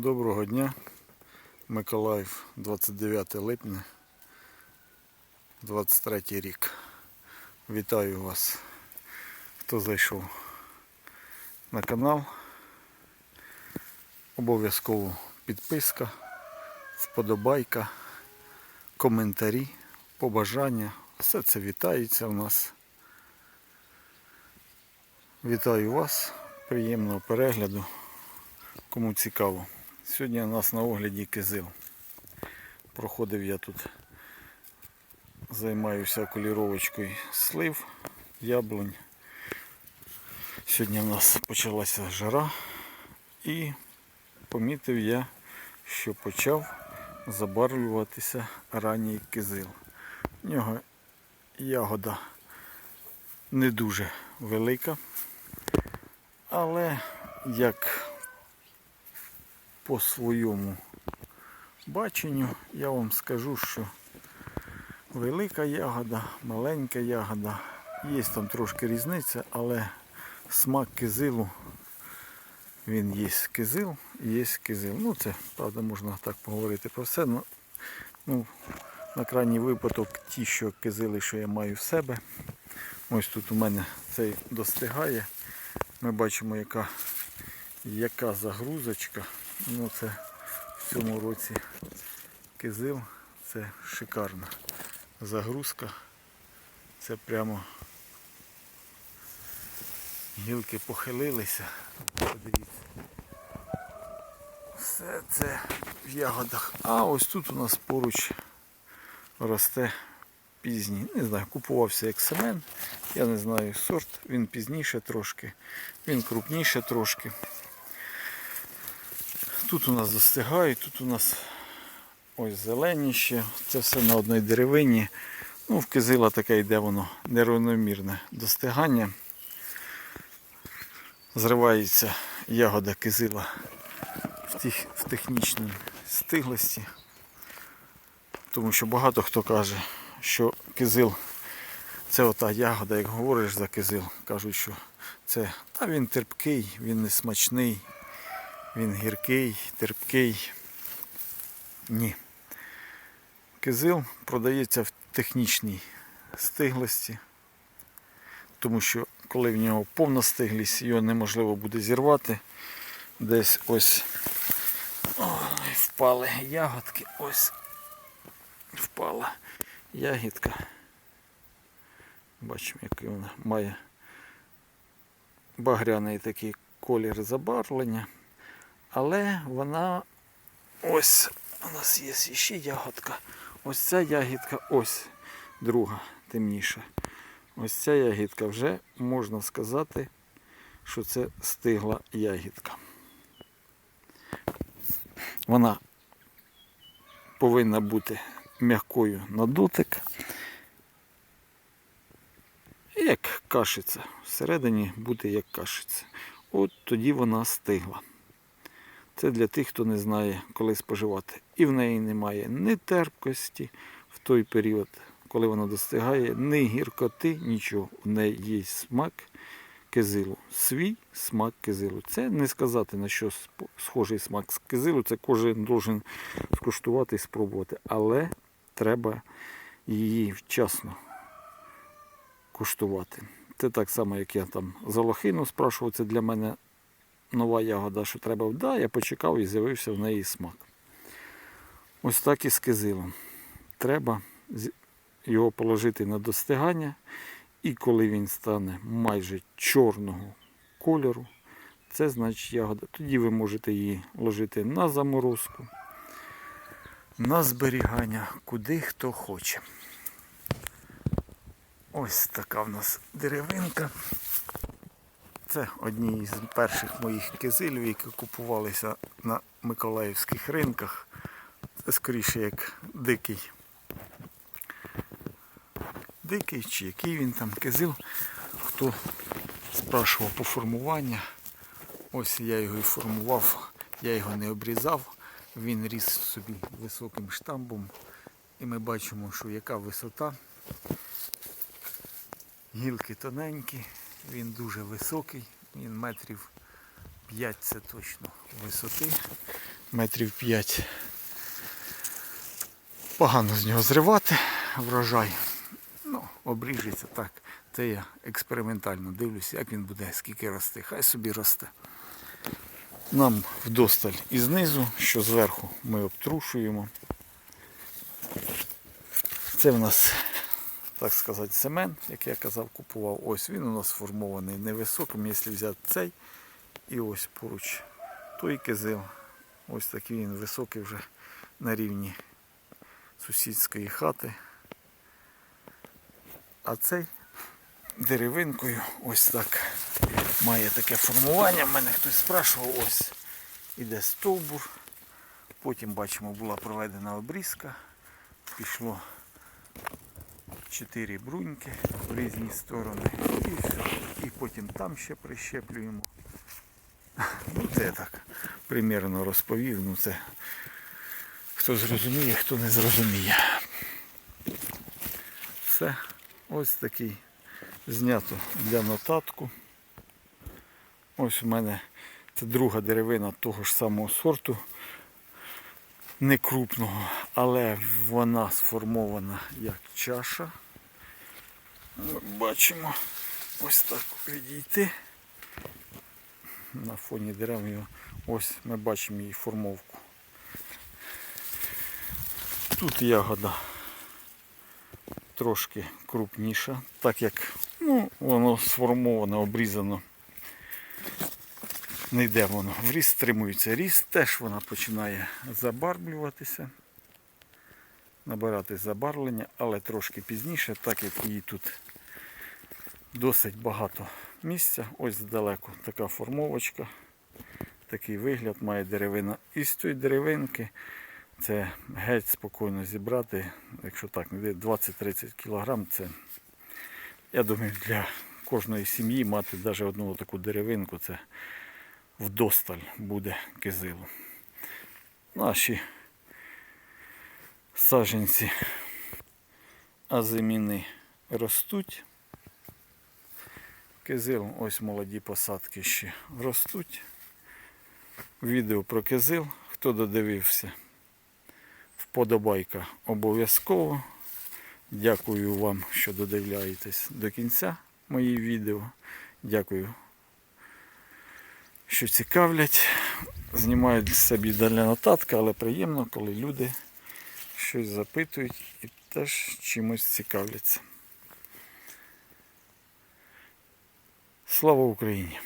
Доброго дня, Миколаїв, 29 липня, 23 рік. Вітаю вас, хто зайшов на канал. Обов'язково підписка, вподобайка, коментарі, побажання. Все це вітається в нас. Вітаю вас, приємного перегляду. Кому цікаво. Сьогодні у нас на огляді кизил. Проходив я тут, займаюся коліровочкою слив, яблунь. Сьогодні у нас почалася жара і помітив я, що почав забарвлюватися ранній кизил. В нього ягода не дуже велика, але як по своєму баченню я вам скажу, що велика ягода, маленька ягода, є там трошки різниця, але смак кизилу, він є кизил є кизил. Ну це, правда, можна так поговорити про все. Ну, ну, на крайній випадок ті, що кизили, що я маю в себе. Ось тут у мене цей достигає. Ми бачимо, яка, яка загрузочка. Ну це в цьому році кизил. Це шикарна загрузка. Це прямо гілки похилилися. Подивіться. Все це в ягодах. А ось тут у нас поруч росте пізній. Не знаю, купувався як семен. Я не знаю сорт, він пізніше трошки, він крупніше трошки. Тут у нас достигають, тут у нас ось зеленіще, це все на одній деревині. Ну, в кизила таке йде воно нерівномірне достигання. Зривається ягода кизила в, тех, в технічній стиглості. Тому що багато хто каже, що кизил це ота ягода, як говориш за кизил, кажуть, що це та він терпкий, він не смачний, він гіркий, терпкий. Ні. Кизил продається в технічній стиглості, тому що коли в нього повна стиглість, його неможливо буде зірвати. Десь ось ой, впали ягодки, ось впала ягідка. Бачимо, який вона має багряний такий колір забарвлення. Але вона ось у нас є ще ягодка. Ось ця ягідка, ось друга темніша. Ось ця ягідка вже можна сказати, що це стигла ягідка. Вона повинна бути м'якою на дотик. Як кашиця. Всередині бути як кашиця. От тоді вона стигла. Це для тих, хто не знає, коли споживати. І в неї немає ні терпкості в той період, коли вона достигає, ні гіркоти, нічого. В неї є смак кизилу. Свій смак кизилу. Це не сказати, на що схожий смак з кизилу. Це кожен должен скуштувати і спробувати. Але треба її вчасно куштувати. Це так само, як я там за лохину спрашував, це для мене нова ягода, що треба Да, я почекав і з'явився в неї смак. Ось так і з кизилом. Треба його положити на достигання, і коли він стане майже чорного кольору, це значить ягода. Тоді ви можете її ложити на заморозку, на зберігання, куди хто хоче. Ось така в нас деревинка. Це одні з перших моїх кизилів, які купувалися на миколаївських ринках. Це скоріше як дикий. Дикий чи який він там кизил. Хто спрашував по формуванню. Ось я його і формував, я його не обрізав, він ріс собі високим штамбом. І ми бачимо, що яка висота. Гілки тоненькі, він дуже високий, він метрів 5 це точно висоти. Метрів 5. Погано з нього зривати врожай. Ну, обріжеться так. Це я експериментально дивлюся, як він буде, скільки рости. Хай собі росте. Нам вдосталь і знизу, що зверху ми обтрушуємо. Це в нас, так сказати, цемент, як я казав, купував. Ось він у нас сформований невисоким. Якщо взяти цей і ось поруч той кизил. Ось такий він високий вже на рівні сусідської хати. А цей деревинкою ось так має таке формування. Мене хтось спрашував, ось іде стовбур. Потім бачимо, була проведена обрізка. Пішло чотири бруньки в різні сторони. І, все. і потім там ще прищеплюємо. Ну, це я так примірно розповів. Ну це хто зрозуміє, хто не зрозуміє. Все. Ось такий знято для нотатку. Ось у мене це друга деревина того ж самого сорту. Не крупного, але вона сформована як чаша. Ми бачимо ось так відійти. На фоні дерев його. Ось ми бачимо її формовку. Тут ягода трошки крупніша, так як ну, воно сформовано, обрізано. Не йде воно. В ріст стримується ріст, теж вона починає забарвлюватися, набирати забарвлення, але трошки пізніше, так як її тут досить багато місця. Ось здалеку така формовочка, такий вигляд має деревина. І з цієї деревинки це геть спокійно зібрати, якщо так, не 20-30 кг, це, я думаю, для кожної сім'ї мати навіть одну таку деревинку, це вдосталь буде кизилу. Наші саджанці азиміни ростуть. Кизил, ось молоді посадки ще ростуть. Відео про кизил, хто додивився, вподобайка обов'язково. Дякую вам, що додивляєтесь до кінця мої відео. Дякую, що цікавлять. Знімають собі для нотатка, але приємно, коли люди щось запитують і теж чимось цікавляться. Слава Україні!